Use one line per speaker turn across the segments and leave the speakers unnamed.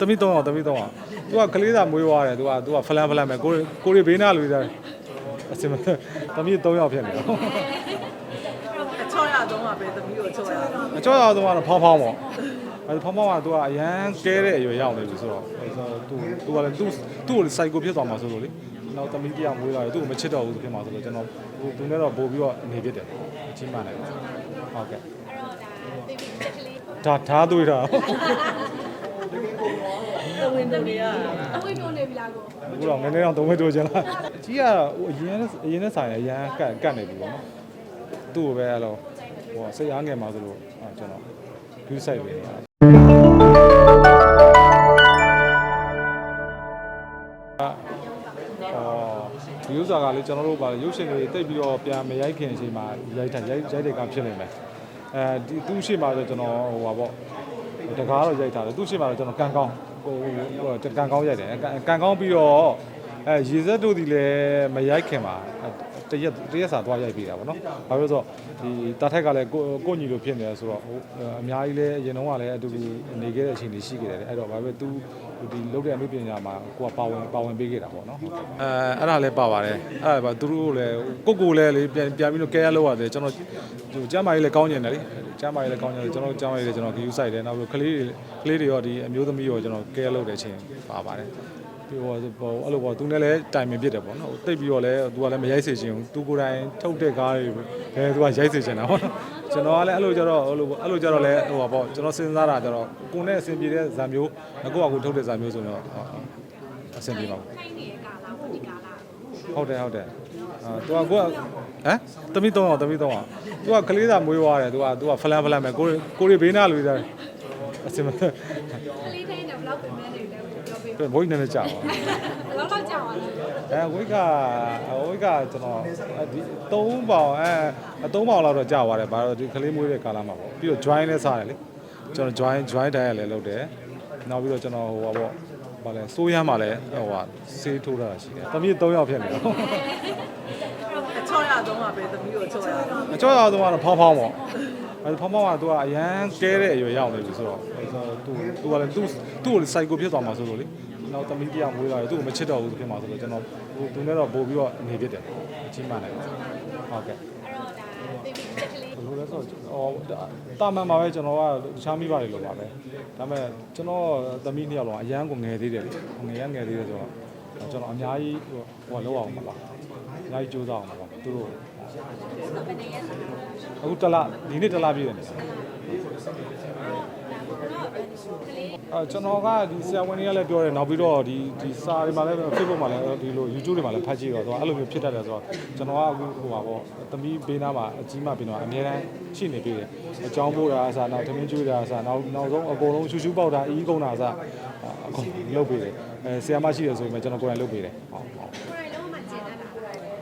တမိတော့အောင်တမိတော့အောင် तू ကကလေးသာမွေးသွားတယ် तू က तू ကဖလန်ဖလန်ပဲကိုကိုရီဘေးနာလူသားအစင်မတမိ3ယောက်ဖြစ်နေတော့
အချောရတော့မှပဲသမီးကိုချောရတော့
အကျော်ရောက်တော့ကတော့ဖောင်းဖောင်းပေါ့အဲဖောင်းဖောင်းက तू ကအရန်ကဲတဲ့အရွယ်ရောက်နေပြီဆိုတော့အဲဆို तू तू ကလည်း तू သူ့ကိုစိုက်ကိုဖြစ်သွားမှာဆိုလို့လေနောက်တမိတယောက်မွေးလာတယ်သူ့ကိုမချစ်တော့ဘူးဖြစ်မှာဆိုတော့ကျွန်တော်ဟိုသူနဲ့တော့ပို့ပြီးတော့နေဖြစ်တယ်အချင်းမှန်တယ်ဟုတ်ကဲ့ ဒါဒါသွေးတာ
တဝင်းတို့တွေက
အဝိတိုးနေပြီလားကို
အခုတော့နည်းနည်းတော့သုံးဝဲတိုးချင်လားအကြီးကဟိုအရင်နဲ့အရင်နဲ့ဆိုင်ရအရန်ကတ်ကတ်နေပြီပေါ့နော်သူ့ကိုပဲအဲ့လိုဟိုစိတ်အားငယ်မှာဆိုလို့အဲကျွန်တော် view site ပဲနေတာအော်ဒီဥစ္စာကလေကျွန်တော်တို့ဗာရုပ်ရှင်တွေတိတ်ပြီးတော့ပြန်မရိုက်ခင်အချိန်မှာရိုက်ထိုင်ရိုက်ရိုက်တဲ့ကဖြစ်နေမယ် အဲဒီသူ့ရှိမှဆိုကျွန်တော်ဟိုပါပေါ့တကားတော့ရိုက်ထားတယ်သူ့ရှိမှဆိုကျွန်တော်ကန်ကောင်းဟိုဟိုကန်ကောင်းရိုက်တယ်ကန်ကောင်းပြီးတော့အဲရေစက်တို့ဒီလည်းမရိုက်ခင်မှာ တရက်တရက်စာသွားရိုက်ပြီးတာပေါ့နော်ဘာလို့လဲဆိုတော့ဒီတာထက်ကလည်းကိုကိုညီလိုဖြစ်နေတယ်ဆိုတော့ဟိုအများကြီးလည်းအရင်တုန်းကလည်းအတူတူနေခဲ့တဲ့အချိန်တွေရှိခဲ့တယ်အဲ့တော့ဘာပဲသူဒီလုပ်တဲ့အမှုပညာမှာကိုကပါဝင်ပါဝင်ပေးခဲ့တာပေါ့နော်အဲအဲ့ဒါလည်းပါပါတယ်အဲ့ဒါပါသူတို့လည်းကိုကိုလည်းလေပြန်ပြန်ပြီးတော့ကဲရလောက်ရတယ်ကျွန်တော်ဟိုကျမ်းမာရေးလည်းကောင်းကျင်တယ်လေကျမ်းမာရေးလည်းကောင်းကျင်တယ်ကျွန်တော်ကျမ်းမာရေးလည်းကျွန်တော်ဂယူဆိုင်တယ်နောက်ပြီးကလေးတွေကလေးတွေရောဒီအမျိုးသမီးရောကျွန်တော်ကဲရလောက်တဲ့အချိန်ပါပါတယ် ပြီးတော့ဟိုအဲ့လိုပေါ့သူနဲ့လည်းတိုင်ပင်ဖြစ်တယ်ပေါ့နော်တိတ်ပြီးတော့လည်းသူကလည်းမရိုက်စေချင်ဘူးသူကိုယ်တိုင်ထုတ်တဲ့ကားတွေပဲသူကရိုက်စေချင်တာပေါ့နော်ကျွန်တော်ကလည်းအဲ့လိုကြတော့အဲ့လိုပေါ့အဲ့လိုကြတော့လည်းဟိုပါပေါ့ကျွန်တော်စဉ်းစားတာကြတော့ကိုယ်နဲ့အဆင်ပြေတဲ့ဇာမျိုးကိုယ့်အကူထုတ်တဲ့ဇာမျိုးဆိုတော့အဆင်ပြေပါဘူး
ခိုင်းနေတဲ့ကာလာပေါ့ဒီကာလာ
ဟုတ်တယ်ဟုတ်တယ်အာသူကကိုကဟမ်တမိတော့အောင်တမိတော့အောင်သူကကလေးသာမွေးသွားတယ်သူကသူကဖလန်ဖလန်ပဲကိုကိုရီဘေးနာလူသားအစင်မ
ကလေးတိုင်းတော့ဘလောက်ပြင်နေတယ် ပြောပေး
ဘိုးကြီးနဲ့ကြာပါ
ဘလောက်တော့ကြာပါလဲ
အဲဝိကဝိကကျွန်တော်ဒီ3ပေါင်အဲ3ပေါင်လောက်တော့ကြာသွားတယ်ဘာလို့ဒီကလေးမွေးတဲ့ကာလမှာပေါ့ပြီးတော့ join လည်းစားတယ်လေကျွန်တော် join join တိုင်းရလည်းလုပ်တယ်နောက်ပြီးတော့ကျွန်တော်ဟိုပါပေါ့ဗာလဲစိုးရမ်းမှာလည်းဟိုဟာဆေးထိုးတာရှိတယ်တမီး3ယောက်ဖြစ်နေတော့
အချောရတော့မှပဲသမီးကိုချောရတော့
အကျော်ရောက်တော့ဖောင်းဖောင်းပေါ့ အဲဖောင်းဖောင်းကသူကအရန်ကဲတဲ့အရွယ်ရောက်နေပြီဆိုတော့အဲဆိုသူသူကလည်းသူ့သူ့ကိုစိုက်ကိုဖြစ်သွားမှာဆိုလို့လေနောက်တမီးတယောက်မွေးလာတယ်သူ့ကိုမချစ်တော့ဘူးဖြစ်မှာဆိုတော့ကျွန်တော်ဟိုသူနဲ့တော့ပို့ပြီးတော့နေဖြစ်တယ်အချင်းမှန်တယ်ဟုတ်ကဲ့
အဲ့တော့ဒါ baby ချက်ကလေး
ဘယ်လိုလဲဆိုတော့ဟိုတာမန်ပါပဲကျွန်တော်ကတခြားမိပါတယ်လို့ပါပဲဒါပေမဲ့ကျွန်တော်သမီးနှစ်ယောက်လုံးအရန်ကိုငယ်သေးတယ်ငယ်ရငယ်သေးတယ်ဆိုတော့ ကျွန်တော်အများကြီးဟိုဟိုလောက်အောင်ပါပါအများကြီးကြိုးစားအောင်ပါပါသူတို့
ဘယ်နေရစားလဲ
အခုတစ်လဒီနေ့တစ်လပြည့်တယ်နေအဲကျွန်တော်ကဒီဆရာဝန်တွေကလည်းပြောတယ်နောက်ပြီးတော့ဒီဒီစာတွေမှာလည်း Facebook မှာလည်းဒီလို YouTube တွေမှာလည်းဖတ်ကြည့်တော့အဲ့လိုမျိုးဖြစ်တတ်တယ်ဆိုတော့ကျွန်တော်ကအခုဟိုပါပေါ့သမီးဘေးနားမှာအကြီးမှဘေးနားအများတန်းရှိနေပြီတယ်အကြောင်းပို့တာအစားနောက်သမင်းကျွေးတာအစားနောက်နောက်ဆုံးအကုန်လုံးရှူရှူပေါက်တာအီးကုန်တာအစား အကုန်လုပ်ပေးတယ်အဲဆရာမရှိတယ်ဆိုရင်ကျွန်တော်ကိုယ်တိုင်လုပ်ပေးတယ်ဟုတ်ဟုတ်
ကိုယ်လုံးမှကျင်တတ်တာ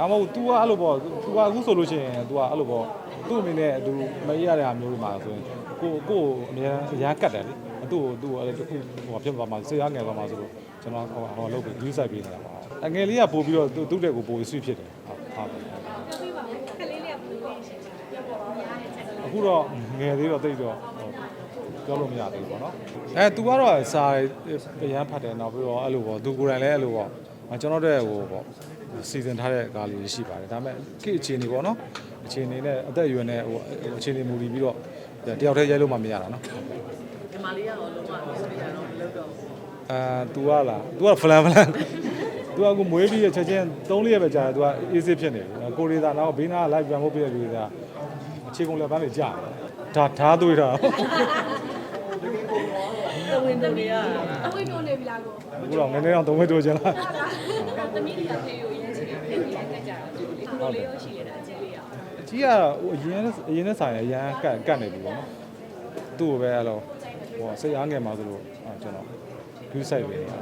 အမဟုတ် तू ကအဲ့လိုပေါ့ तू ကအခုဆိုလို့ရှိရင် तू ကအဲ့လိုပေါ့သူ့အနေနဲ့ तू မရရတဲ့ဟာမျိုးတွေမှာဆိုရင်ကိုကိုအများအရန်ကတ်တယ်လေသူ့ကိုသူ့အဲ့လိုတစ်ခုဟိုဖြစ်သွားမှာစေရငယ်သွားမှာဆိုလို့ကျွန်တော်ဟိုဟိုလုပ်ပြီး view site ပေးနေတာပါအငယ်လေးကပို့ပြီးတော့သူ့သူ့တဲ့ကိုပို့ပြီး switch ဖြစ်တယ်ဟုတ်ဟုတ်
ပြောပြပါဦးကလေးလေးကဘယ်လိုလဲရှင်းပြပြောပေါ်များတဲ့ချက်ကလေး
အခုတော့ငယ်သေးတော့တိတ်တော့ ပြောလို့မရသေးဘူးပေါ့နော်အဲ तू ကတော့စာအရန်ဖတ်တယ်နောက်ပြီးတော့အဲ့လိုပေါ့ तू ကိုယ်တိုင်လည်းအဲ့လိုပေါ့ကျွန်တော်တို့ဟိုပေါ့စီစဉ်ထားတဲ့ကားလေးရှိပါတယ်ဒါပေမဲ့ခေတ်အခြေအနေပေါ့နော်အခြေအနေနဲ့အသက်အရွယ်နဲ့ဟိုအခြေအနေမူတည်ပြီးတော့တယောက်တည်းရိုက်လို့မှမရတာနော်
ဒီမလေးကတော့လုံးဝဆွေးရတော့မလုပ်တော့ဘူး
အာ तू ကလား तू ကဖလန်ဖလန် तू ကကိုမွေးပြီးချက်ချင်း3ရက်ပဲကြာတယ် तू ကအေးစစ်ဖြစ်နေတယ်ကိုရီသာနောက်ဘေးနား live ပြန်ဖို့ပြည့်လူတွေကအခြေကုန်လက်ပန်းတွေကြာဒါဓာသွေးတာ
တ ဝင်းတို့တွေက
အဝိတိုးနေပြီလားကို
အခုတော့နည်းနည်းတော့သုံးဝဲတိုးချင်လား
သမီးတွေကဖေးကိုရမ်းချင်တယ်ဖေးကိုရမ်းကြကြတာဒီလိုလေးရောရှိရတာအကျလေးရအောင်
အကြီးကဟိုအရင်နဲ့အရင်နဲ့ဆိုင်ရအရန်ကတ်ကတ်နေပြီပေါ့နော်သူ့ကိုပဲအဲ့လိုဟိုစိတ်အားငယ်မှာဆိုလို့အာကျွန်တော် view site ပဲနေတာ